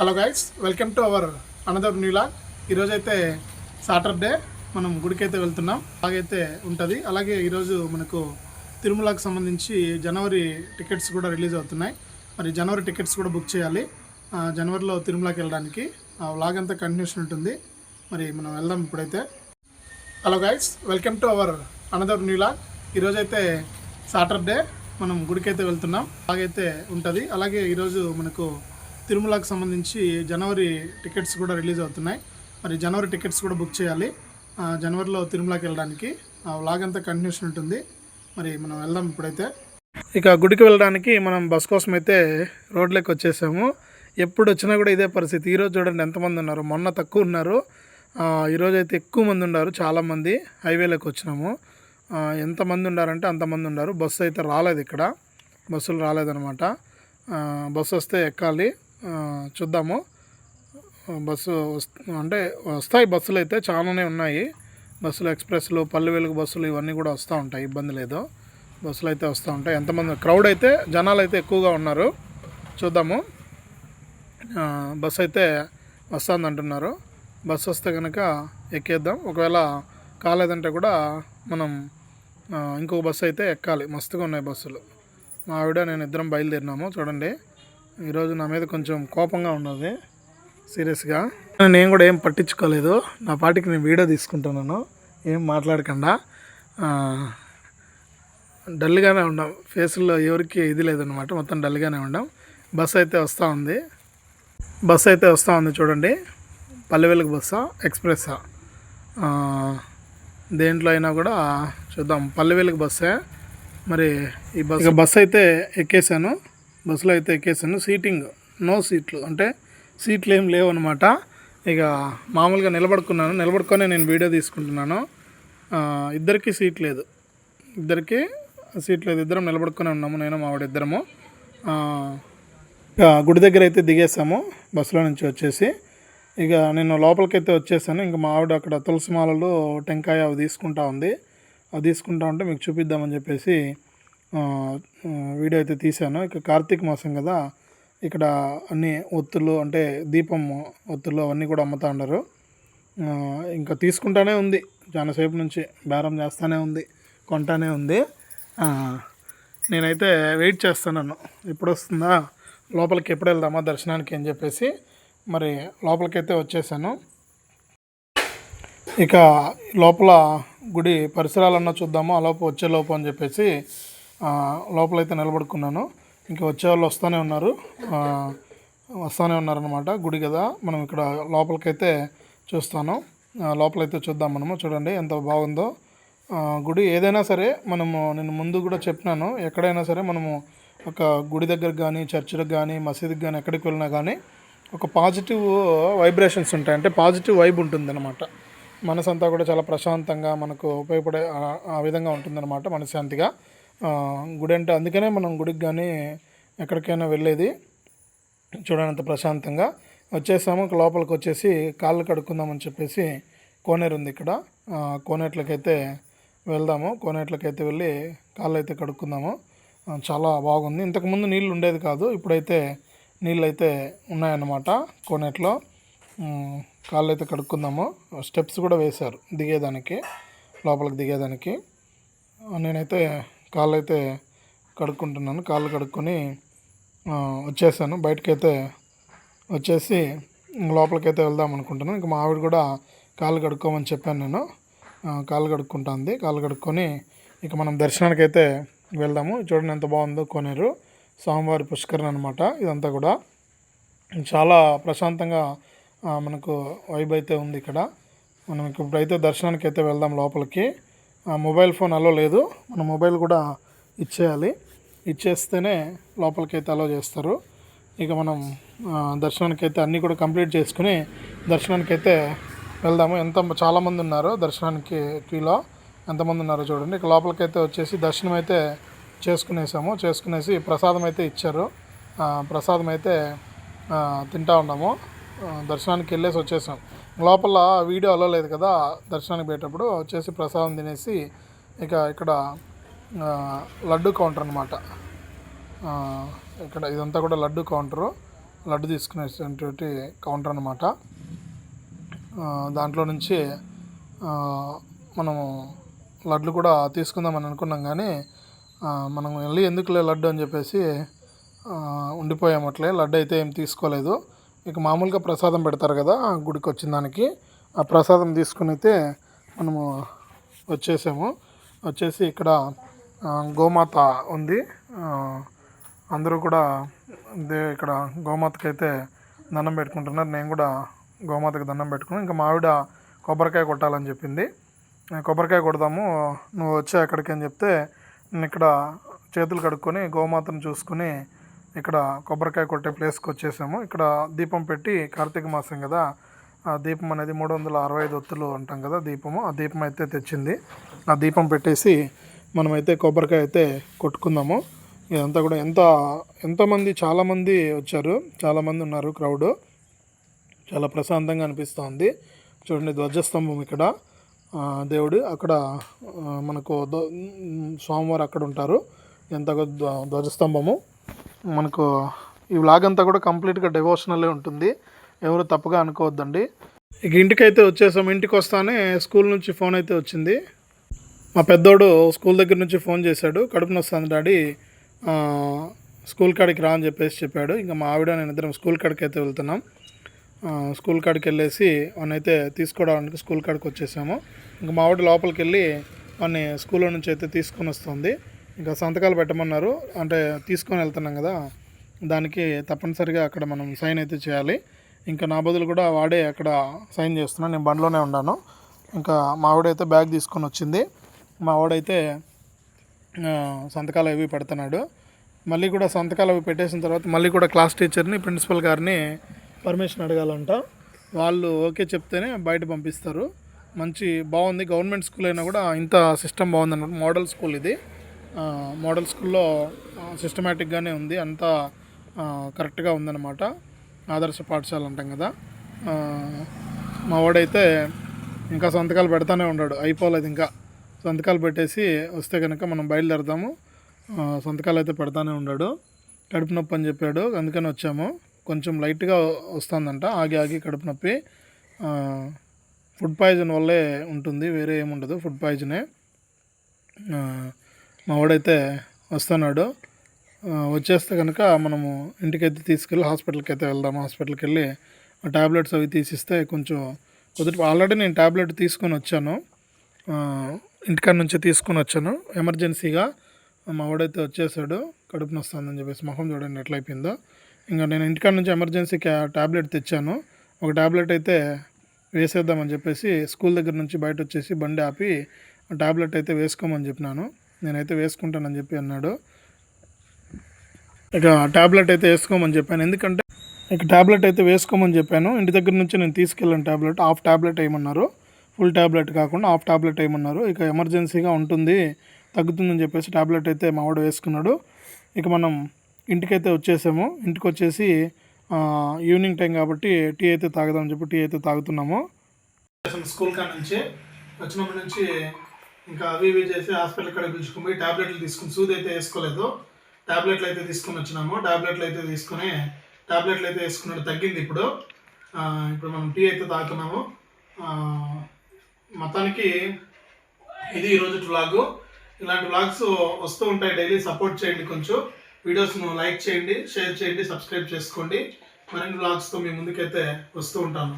Hello guys welcome to our another new vlog ఈరోజైతే Saturday మనం గుడికైతే వెళ్తున్నాం. అలాగైతే ఉంటుంది. అలాగే ఈరోజు మనకు తిరుమలకు సంబంధించి జనవరి టికెట్స్ కూడా రిలీజ్ అవుతున్నాయి. మరి జనవరి టికెట్స్ కూడా బుక్ చేయాలి. జనవరిలో తిరుమలకి వెళ్ళడానికి. ఆ వ్లాగ్ అంతా కంటిన్యూషన్ ఉంటుంది. మరి మనం వెళ్దాం ఇప్పుడైతే. Hello guys welcome to our another new vlog ఈరోజైతే సాటర్డే మనం గుడికైతే వెళ్తున్నాం. అలాగైతే ఉంటుంది. అలాగే ఈరోజు మనకు తిరుమలకు సంబంధించి జనవరి టికెట్స్ కూడా రిలీజ్ అవుతున్నాయి. మరి జనవరి టికెట్స్ కూడా బుక్ చేయాలి. జనవరిలో తిరుమలకి వెళ్ళడానికి. ఆ వ్లాగ్ అంతా కంటిన్యూషన్ ఉంటుంది. మరి మనం వెళ్దాం ఇప్పుడైతే. ఇక గుడికి వెళ్ళడానికి మనం బస్ కోసం అయితే రోడ్లోకి వచ్చేసాము. ఎప్పుడు వచ్చినా కూడా ఇదే పరిస్థితి. ఈరోజు చూడండి ఎంతమంది ఉన్నారు. మొన్న తక్కువ ఉన్నారు. ఈరోజు అయితే ఎక్కువ మంది ఉన్నారు. చాలామంది హైవేలోకి వచ్చినాము. ఎంతమంది ఉన్నారంటే అంతమంది ఉన్నారు. బస్సు అయితే రాలేదు ఇక్కడ. బస్సులు రాలేదన్నమాట. బస్సు వస్తే ఎక్కాలి. చూద్దాము. బస్సు అంటే వస్తాయి బస్సులు అయితే చాలానే ఉన్నాయి. బస్సులు ఎక్స్ప్రెస్లు పల్లె వెలుగు బస్సులు ఇవన్నీ కూడా వస్తూ ఉంటాయి. ఇబ్బంది లేదు. బస్సులు అయితే వస్తూ ఉంటాయి. ఎంతమంది క్రౌడ్ అయితే జనాలు అయితే ఎక్కువగా ఉన్నారు. చూద్దాము. బస్సు అయితే వస్తుంది అంటున్నారు. బస్సు వస్తే కనుక ఎక్కేద్దాం. ఒకవేళ కాలేదంటే కూడా మనం ఇంకో బస్సు అయితే ఎక్కాలి. మస్తుగా ఉన్నాయి బస్సులు. మా ఆవిడ నేను ఇద్దరం బయలుదేరినాము. చూడండి. ఈరోజు నా మీద కొంచెం కోపంగా ఉన్నది సీరియస్గా. నేను కూడా ఏం పట్టించుకోలేదు. నా పాటికి నేను వీడియో తీసుకుంటున్నాను. ఏం మాట్లాడకుండా. డల్గానే ఉండం ఫేసుల్లో ఎవరికి ఇది లేదనమాట మొత్తం డల్గానే ఉండం బస్సు అయితే వస్తూ ఉంది. బస్సు అయితే వస్తూ ఉంది చూడండి. పల్లెవెలుగు బస్సా? ఎక్స్ప్రెస్సా? దేంట్లో అయినా కూడా చూద్దాం. పల్లెవెలుగు బస్సే. మరి ఈ బస్ బస్ బస్సు అయితే ఎక్కేసాను బస్సులో అయితే ఎక్కేసాను. సీటింగ్ నో సీట్లు. అంటే సీట్లు ఏం లేవు అనమాట ఇక మామూలుగా నిలబడుకున్నాను. నిలబడుకొని నేను వీడియో తీసుకుంటున్నాను. ఇద్దరికి సీట్ లేదు. ఇద్దరికి సీట్ లేదు. ఇద్దరం నిలబడుకొని ఉన్నాము. నేను మావాడు ఇద్దరము. ఇక గుడి దగ్గర అయితే దిగేసాము. బస్సులో నుంచి వచ్చేసి. ఇక నేను లోపలికైతే వచ్చేసాను. ఇంకా మా ఆవిడ అక్కడ తులసి మాలలు టెంకాయ అవి తీసుకుంటా ఉంది. అవి తీసుకుంటా ఉంటే మీకు చూపిద్దామని చెప్పేసి వీడియో అయితే తీశాను. ఇక కార్తీక మాసం కదా ఇక్కడ అన్ని ఒత్తులు అంటే దీపం ఒత్తులు అవన్నీ కూడా అమ్ముతా ఉన్నారు ఇంకా తీసుకుంటానే ఉంది. చాలాసేపు నుంచి బేరం చేస్తానే ఉంది కొంటానే ఉంది. నేనైతే వెయిట్ చేస్తున్నాను ఎప్పుడు వస్తుందా లోపలికి ఎప్పుడు వెళ్దామా దర్శనానికి అని చెప్పేసి మరి లోపలికైతే వచ్చేసాను. ఇక లోపల గుడి పరిసరాలన్నా చూద్దాము ఆ లోపు వచ్చే లోపు అని చెప్పేసి లోపలైతే నిలబడుకున్నాను. ఇంకా వచ్చే వాళ్ళు వస్తూనే ఉన్నారు. వస్తూనే ఉన్నారనమాట గుడి కదా. మనం ఇక్కడ లోపలికైతే చూస్తాను. లోపలైతే చూద్దాం మనము. చూడండి ఎంత బాగుందో. గుడి ఏదైనా సరే మనము నేను ముందు కూడా చెప్పినాను. ఎక్కడైనా సరే మనము ఒక గుడి దగ్గరకు కానీ చర్చిలకు కానీ మసీదుకి కానీ ఎక్కడికి వెళ్ళినా కానీ ఒక పాజిటివ్ వైబ్రేషన్స్ ఉంటాయి. అంటే పాజిటివ్ వైబ్ ఉంటుందన్నమాట. మనసు అంతా కూడా చాలా ప్రశాంతంగా మనకు ఉపయోగపడే ఆ- విధంగా ఉంటుందన్నమాట మనశ్శాంతిగా. గుడి అంటే అందుకనే మనం గుడికి కానీ ఎక్కడికైనా వెళ్ళేది చూడనంత ప్రశాంతంగా. వచ్చేసాము ఇక లోపలికి వచ్చేసి కాళ్ళు కడుక్కుందామని చెప్పేసి కోనేరు ఉంది ఇక్కడ. కోనేట్లకైతే వెళ్దాము. కోనేట్లకైతే వెళ్ళి కాళ్ళు అయితే కడుక్కుందాము చాలా బాగుంది. ఇంతకుముందు నీళ్ళు ఉండేది కాదు ఇప్పుడైతే నీళ్ళు అయితే ఉన్నాయన్నమాట కోనేట్లో. కాళ్ళు అయితే కడుక్కుందాము. స్టెప్స్ కూడా వేశారు దిగేదానికి లోపలికి దిగేదానికి. నేనైతే కాళ్ళు అయితే కడుక్కుంటున్నాను. కాళ్ళు కడుక్కొని వచ్చేసాను. బయటకైతే వచ్చేసి లోపలికైతే వెళ్దాం అనుకుంటున్నాను. ఇంకా మా ఆవిడ కూడా కాళ్ళు కడుక్కోమని చెప్పాను నేను. కాళ్ళు కడుక్కుంటుంది. కాళ్ళు కడుక్కొని ఇక మనం దర్శనానికి అయితే వెళ్దాము. చూడండి ఎంత బాగుందో కొనేరు. స్వామివారి పుష్కరణ అనమాట ఇదంతా కూడా. చాలా ప్రశాంతంగా మనకు వైబ్ అయితే ఉంది ఇక్కడ. మనం ఇప్పుడైతే దర్శనానికి అయితే వెళ్దాం లోపలికి. మొబైల్ ఫోన్ అలో లేదు. మన మొబైల్ కూడా ఇచ్చేయాలి. ఇచ్చేస్తేనే లోపలికైతే అలో చేస్తారు. ఇక మనం దర్శనానికైతే దర్శనానికి అయితే అన్నీ కూడా కంప్లీట్ చేసుకుని దర్శనానికైతే వెళ్దాము. ఎంత చాలామంది ఉన్నారు దర్శనానికి క్యూలో ఎంతమంది ఉన్నారో చూడండి. ఇక లోపలికైతే వచ్చేసి దర్శనం అయితే చేసుకునేసాము. చేసుకునేసి ప్రసాదం అయితే ఇచ్చారు ప్రసాదం అయితే తింటా ఉన్నాము. దర్శనానికి వెళ్ళేసి వచ్చేసాం. లోపల వీడియో అలో లేదు కదా దర్శనానికి పోయేటప్పుడు వచ్చేసి ప్రసాదం తినేసి ఇక ఇక్కడ లడ్డు కౌంటర్ అనమాట ఇక్కడ ఇదంతా కూడా లడ్డు కౌంటరు లడ్డు తీసుకునేటువంటి కౌంటర్ అనమాట దాంట్లో నుంచి మనము లడ్లు కూడా తీసుకుందామని అనుకున్నాం కానీ మనం వెళ్ళి ఎందుకులే లడ్డు అని చెప్పేసి ఆ, ఉండిపోయాం అట్లే లడ్డు అయితే ఏం తీసుకోలేదు. ఇక మామూలుగా ప్రసాదం పెడతారు కదా ఆ గుడికి వచ్చిన దానికి. ఆ ప్రసాదం తీసుకుని అయితే మనము వచ్చేసాము. వచ్చేసి ఇక్కడ గోమాత ఉంది. అందరూ కూడా దే ఇక్కడ గోమాతకి అయితే దండం పెట్టుకుంటున్నారు. నేను కూడా గోమాతకి దండం పెట్టుకుని ఇంకా మావిడ కొబ్బరికాయ కొట్టాలని చెప్పింది. కొబ్బరికాయ కొడదాము. నువ్వు వచ్చే అక్కడికి అని చెప్తే నేను ఇక్కడ చేతులు కడుక్కొని గోమాతను చూసుకుని ఇక్కడ కొబ్బరికాయ కొట్టే ప్లేస్కి వచ్చేసాము. ఇక్కడ దీపం పెట్టి కార్తీక మాసం కదా ఆ దీపం అనేది మూడు వందల అరవై ఐదు ఒత్తులు అంటాం కదా దీపము. ఆ దీపం అయితే తెచ్చింది. ఆ దీపం పెట్టేసి మనమైతే కొబ్బరికాయ అయితే కొట్టుకుందాము. ఇదంతా కూడా ఎంత ఎంతమంది చాలామంది వచ్చారు. చాలామంది ఉన్నారు క్రౌడ్. చాలా ప్రశాంతంగా అనిపిస్తోంది. చూడండి ధ్వజస్తంభం ఇక్కడ. దేవుడు అక్కడ మనకు ధ్వ- స్వామివారు అక్కడ ఉంటారు. ఎంత ధ్వజస్తంభము. మనకు ఈ వ్లాగ్ అంతా కూడా కంప్లీట్గా డివోషనలే ఉంటుంది. ఎవరు తప్పుగా అనుకోవద్దండి. ఇక ఇంటికైతే వచ్చేసాం. ఇంటికి వస్తానే స్కూల్ నుంచి ఫోన్ అయితే వచ్చింది. మా పెద్దోడు స్కూల్ దగ్గర నుంచి ఫోన్ చేశాడు. కడుపు నొస్తుంది డాడీ. స్కూల్ కాడికి రా అని చెప్పేసి చెప్పాడు. ఇంకా మా ఆవిడ నేను ఇద్దరం స్కూల్ కాడికి అయితే వెళ్తున్నాం. స్కూల్ కాడికి వెళ్ళేసి వాడిని అయితే తీసుకోవడానికి స్కూల్ కాడికి వచ్చేసాము. ఇంకా మా ఆవిడ లోపలికి వెళ్ళి వాడిని స్కూల్లో నుంచి అయితే తీసుకొని వస్తుంది. ఇంకా సంతకాలు పెట్టమన్నారు. అంటే తీసుకొని వెళ్తున్నాం కదా. దానికి తప్పనిసరిగా అక్కడ మనం సైన్ అయితే చేయాలి. ఇంకా నా బదులు కూడా వాడే అక్కడ సైన్ చేస్తున్నాను నేను బండ్లోనే ఉన్నాను. ఇంకా మా ఆవిడైతే బ్యాగ్ తీసుకొని వచ్చింది. మా ఆవిడైతే సంతకాలు అవి పెడుతున్నాడు. మళ్ళీ కూడా సంతకాలు అవి పెట్టేసిన తర్వాత మళ్ళీ కూడా క్లాస్ టీచర్ని ప్రిన్సిపల్ గారిని పర్మిషన్ అడగాలంట. వాళ్ళు ఓకే చెప్తేనే బయట పంపిస్తారు. మంచి బాగుంది. గవర్నమెంట్ స్కూల్ అయినా కూడా ఇంత సిస్టమ్ బాగుంది అన్నమాట మోడల్ స్కూల్ ఇది. మోడల్ స్కూల్లో సిస్టమేటిక్గానే ఉంది. అంతా కరెక్ట్గా ఉందన్నమాట. ఆదర్శ పాఠశాల అంటాం కదా. మా వాడైతే ఇంకా సంతకాలు పెడతానే ఉన్నాడు. అయిపోలేదు ఇంకా. సంతకాలు పెట్టేసి వస్తే కనుక మనం బయలుదేరదాము సంతకాలు అయితే పెడతానే ఉన్నాడు. కడుపు నొప్పి అని చెప్పాడు. అందుకని వచ్చాము. కొంచెం లైట్గా వస్తుందంట. ఆగి ఆగి కడుపు నొప్పి. ఫుడ్ పాయిజన్ వల్లే ఉంటుంది. వేరే ఏముండదు. ఫుడ్ పాయిజనే. మావాడైతే మా వాడైతే వస్తున్నాడు వచ్చేస్తే కనుక మనము ఇంటికైతే తీసుకెళ్ళి హాస్పిటల్కి అయితే వెళ్దాం హాస్పిటల్కి వెళ్ళి ఆ అవి తీసిస్తే కొంచెం కుదిరి. ఆల్రెడీ నేను టాబ్లెట్ తీసుకొని వచ్చాను. ఇంటికాడ నుంచి తీసుకొని వచ్చాను. ఎమర్జెన్సీగా మా వాడైతే వచ్చేసాడు. కడుపు నొస్తుందని చెప్పేసి మొహం చూడండి ఎట్లా అయిపోయిందో. ఇంకా నేను ఇంటికాడ నుంచి ఎమర్జెన్సీ టాబ్లెట్ తెచ్చాను. ఒక టాబ్లెట్ అయితే వేసేద్దామని చెప్పేసి స్కూల్ దగ్గర నుంచి బయట వచ్చేసి బండి ఆపి ఆ టాబ్లెట్ అయితే వేసుకోమని చెప్పినాను. నేనైతే వేసుకుంటానని చెప్పి అన్నాడు. ఇక టాబ్లెట్ అయితే వేసుకోమని చెప్పాను. ఎందుకంటే ఇక ట్యాబ్లెట్ అయితే వేసుకోమని చెప్పాను. ఇంటి దగ్గర నుంచి నేను తీసుకెళ్ళాను టాబ్లెట్ హాఫ్ టాబ్లెట్ వేయమన్నారు ఫుల్ టాబ్లెట్ కాకుండా హాఫ్ టాబ్లెట్ వేయమన్నారు ఇక ఎమర్జెన్సీగా ఉంటుంది తగ్గుతుందని చెప్పేసి ట్యాబ్లెట్ అయితే మా వాడు వేసుకున్నాడు. ఇక మనం ఇంటికైతే వచ్చేసాము. ఇంటికి వచ్చేసి ఈవినింగ్ టైం కాబట్టి టీ అయితే తాగుదామని చెప్పి టీ అయితే తాగుతున్నాము. స్కూల్ కాడ నుంచి వచ్చినప్పటి నుంచి ఇంకా అవి ఇవి చేసి హాస్పిటల్ కాడ పిలుచుకుని ట్యాబ్లెట్లు టాబ్లెట్లు తీసుకుని సూది అయితే వేసుకోలేదు. టాబ్లెట్లు అయితే తీసుకుని వచ్చినాము. ట్యాబ్లెట్లు అయితే తీసుకుని టాబ్లెట్లు అయితే వేసుకున్నాడు తగ్గింది ఇప్పుడు. ఇప్పుడు మనం టీ అయితే తాగుతున్నాము. మొత్తానికి ఇది ఈరోజు వ్లాగ్ ఇలాంటి వ్లాగ్స్ వస్తూ ఉంటాయి డైలీ. సపోర్ట్ చేయండి కొంచెం. వీడియోస్ను లైక్ చేయండి షేర్ చేయండి సబ్స్క్రైబ్ చేసుకోండి. మరిన్ని వ్లాగ్స్తో మీ ముందుకైతే వస్తూ ఉంటాను.